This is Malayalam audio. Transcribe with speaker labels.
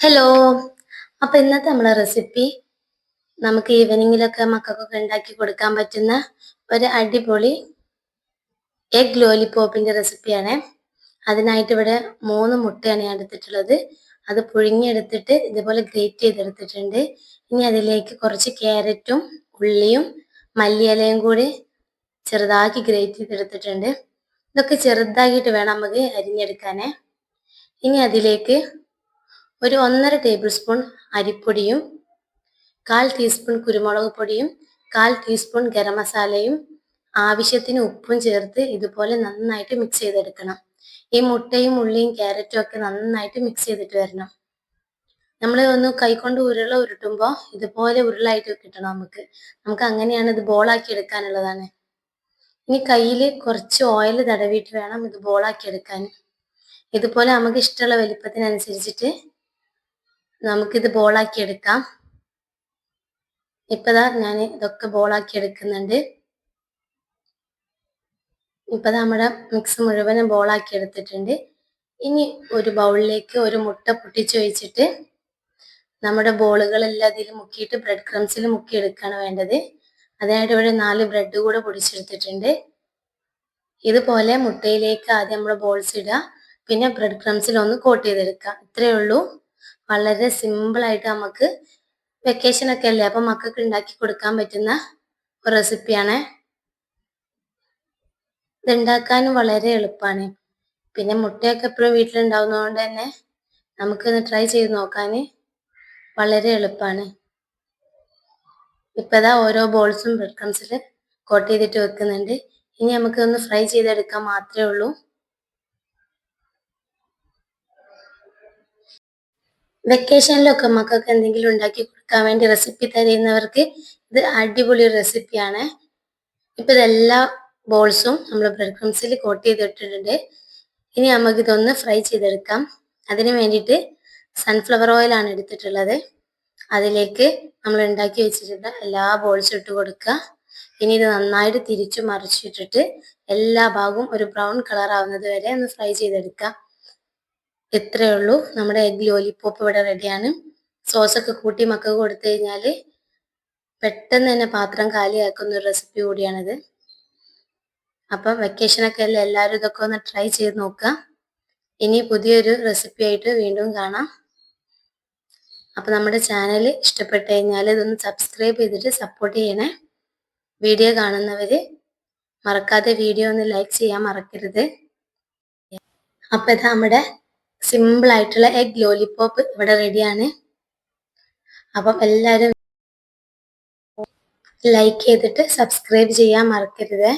Speaker 1: ഹലോ അപ്പൊ ഇന്നത്തെ നമ്മളെ റെസിപ്പി നമുക്ക് ഈവനിങ്ങിലൊക്കെ മക്കൾക്കൊക്കെ ഉണ്ടാക്കി കൊടുക്കാൻ പറ്റുന്ന ഒരു അടിപൊളി എഗ് ലോലിപോപ്പിന്റെ റെസിപ്പിയാണ് അതിനായിട്ട് ഇവിടെ മൂന്ന് മുട്ടയാണ് ഞാൻ എടുത്തിട്ടുള്ളത്. അത് പുഴുങ്ങിയെടുത്തിട്ട് ഇതുപോലെ ഗ്രേറ്റ് ചെയ്തെടുത്തിട്ടുണ്ട്. ഇനി അതിലേക്ക് കുറച്ച് ക്യാരറ്റും ഉള്ളിയും മല്ലിയിലയും കൂടി ചെറുതാക്കി ഗ്രേറ്റ് ചെയ്തെടുത്തിട്ടുണ്ട്. ഇതൊക്കെ ചെറുതാക്കിയിട്ട് വേണം നമുക്ക് അരിഞ്ഞെടുക്കാനേ. ഇനി അതിലേക്ക് ഒരു ഒന്നര ടേബിൾ സ്പൂൺ അരിപ്പൊടിയും കാൽ ടീസ്പൂൺ കുരുമുളക് പൊടിയും കാൽ ടീസ്പൂൺ ഗരം മസാലയും ആവശ്യത്തിന് ഉപ്പും ചേർത്ത് ഇതുപോലെ നന്നായിട്ട് മിക്സ് ചെയ്തെടുക്കണം. ഈ മുട്ടയും ഉള്ളിയും ക്യാരറ്റും ഒക്കെ നന്നായിട്ട് മിക്സ് ചെയ്തിട്ട് വരണം. നമ്മൾ ഒന്ന് കൈകൊണ്ട് ഉരുള ഉരുട്ടുമ്പോൾ ഇതുപോലെ ഉരുളായിട്ട് കിട്ടണം നമുക്ക്. നമുക്ക് അങ്ങനെയാണ് ഇത് ബോളാക്കി എടുക്കാനുള്ളതാണ്. ഇനി കയ്യിൽ കുറച്ച് ഓയിൽ തടവിയിട്ട് വേണം ഇത് ബോളാക്കി എടുക്കാൻ. ഇതുപോലെ നമുക്ക് ഇഷ്ടമുള്ള വലിപ്പത്തിനനുസരിച്ചിട്ട് നമുക്കിത് ബോളാക്കി എടുക്കാം. ഇപ്പതാ ഞാൻ ഇതൊക്കെ ബോളാക്കി എടുക്കുന്നുണ്ട്. ഇപ്പം നമ്മുടെ മിക്സ് മുഴുവനും ബോളാക്കി എടുത്തിട്ടുണ്ട്. ഇനി ഒരു ബൗളിലേക്ക് ഒരു മുട്ട പൊട്ടിച്ചു വെച്ചിട്ട് നമ്മുടെ ബോളുകളെല്ലാം അതിൽ മുക്കിയിട്ട് ബ്രെഡ് ക്രംസിൽ മുക്കി എടുക്കുകയാണ് വേണ്ടത്. അതിനായിട്ട് ഇവിടെ നാല് ബ്രെഡ് കൂടെ പൊടിച്ചെടുത്തിട്ടുണ്ട്. ഇതുപോലെ മുട്ടയിലേക്ക് ആദ്യം നമ്മൾ ബോൾസ് ഇടുക. പിന്നെ ബ്രെഡ് ക്രംസിൽ ഒന്ന് കോട്ട് ചെയ്തെടുക്കുക. ഇത്രയേ ഉള്ളൂ. വളരെ സിമ്പിളായിട്ട് നമുക്ക് വെക്കേഷൻ ഒക്കെ അല്ലേ? അപ്പം മക്കൾക്ക് ഉണ്ടാക്കി കൊടുക്കാൻ പറ്റുന്ന ഒരു റെസിപ്പിയാണ് ഇതുണ്ടാക്കാനും വളരെ എളുപ്പമാണ് പിന്നെ മുട്ടയൊക്കെ എപ്പോഴും വീട്ടിലുണ്ടാവുന്നതുകൊണ്ട് തന്നെ നമുക്കൊന്ന് ട്രൈ ചെയ്ത് നോക്കാൻ വളരെ എളുപ്പമാണ് ഇപ്പതാ ഓരോ ബോൾസും ബ്രെഡ് ക്രംസിൽ കോട്ട് ചെയ്തിട്ട് വെക്കുന്നുണ്ട്. ഇനി നമുക്കൊന്ന് ഫ്രൈ ചെയ്തെടുക്കാൻ മാത്രമേ ഉള്ളൂ. വെക്കേഷനിലൊക്കെ മക്കൾക്ക് എന്തെങ്കിലും ഉണ്ടാക്കി കൊടുക്കാൻ വേണ്ടി റെസിപ്പി തരുന്നവർക്ക് ഇത് അടിപൊളി റെസിപ്പിയാണ് ഇപ്പം ഇതെല്ലാ ബോൾസും നമ്മൾ ബ്രെഡ് ക്രംസിൽ കോട്ട് ചെയ്തിട്ടിട്ടുണ്ട്. ഇനി നമുക്ക് ഇതൊന്ന് ഫ്രൈ ചെയ്തെടുക്കാം. അതിന് വേണ്ടിയിട്ട് സൺഫ്ലവർ ഓയിലാണ് എടുത്തിട്ടുള്ളത്. അതിലേക്ക് നമ്മൾ ഉണ്ടാക്കി വെച്ചിട്ടുള്ള എല്ലാ ബോൾസും ഇട്ട് കൊടുക്കുക. ഇനി ഇത് നന്നായിട്ട് തിരിച്ചു മറിച്ചിട്ടിട്ട് എല്ലാ ഭാഗവും ഒരു ബ്രൗൺ കളർ ആവുന്നത് വരെ ഒന്ന് ഫ്രൈ ചെയ്തെടുക്കുക. ഇത്രയേ ഉള്ളൂ നമ്മുടെ എഗ് ലോലിപ്പോപ്പ് ഇവിടെ റെഡിയാണ് സോസൊക്കെ കൂട്ടി മക്ക കൊടുത്തു കഴിഞ്ഞാൽ പെട്ടെന്ന് തന്നെ പാത്രം കാലിയാക്കുന്ന ഒരു റെസിപ്പി കൂടിയാണിത്. അപ്പം വെക്കേഷനൊക്കെ അല്ലേ എല്ലാവരും ഇതൊക്കെ ഒന്ന് ട്രൈ ചെയ്ത് നോക്കുക. ഇനി പുതിയൊരു റെസിപ്പി ആയിട്ട് വീണ്ടും കാണാം. അപ്പം നമ്മുടെ ചാനൽ ഇഷ്ടപ്പെട്ട് കഴിഞ്ഞാൽ ഇതൊന്ന് സബ്സ്ക്രൈബ് ചെയ്തിട്ട് സപ്പോർട്ട് ചെയ്യണേ. വീഡിയോ കാണുന്നവർ മറക്കാതെ വീഡിയോ ഒന്ന് ലൈക്ക് ചെയ്യാൻ മറക്കരുത്. അപ്പം ഇത് നമ്മുടെ സിമ്പിൾ ആയിട്ടുള്ള എഗ് ലോലിപോപ്പ് ഇവിടെ റെഡിയാണ് അപ്പം എല്ലാവരും ലൈക്ക് ചെയ്തിട്ട് സബ്സ്ക്രൈബ് ചെയ്യാൻ മറക്കരുത്.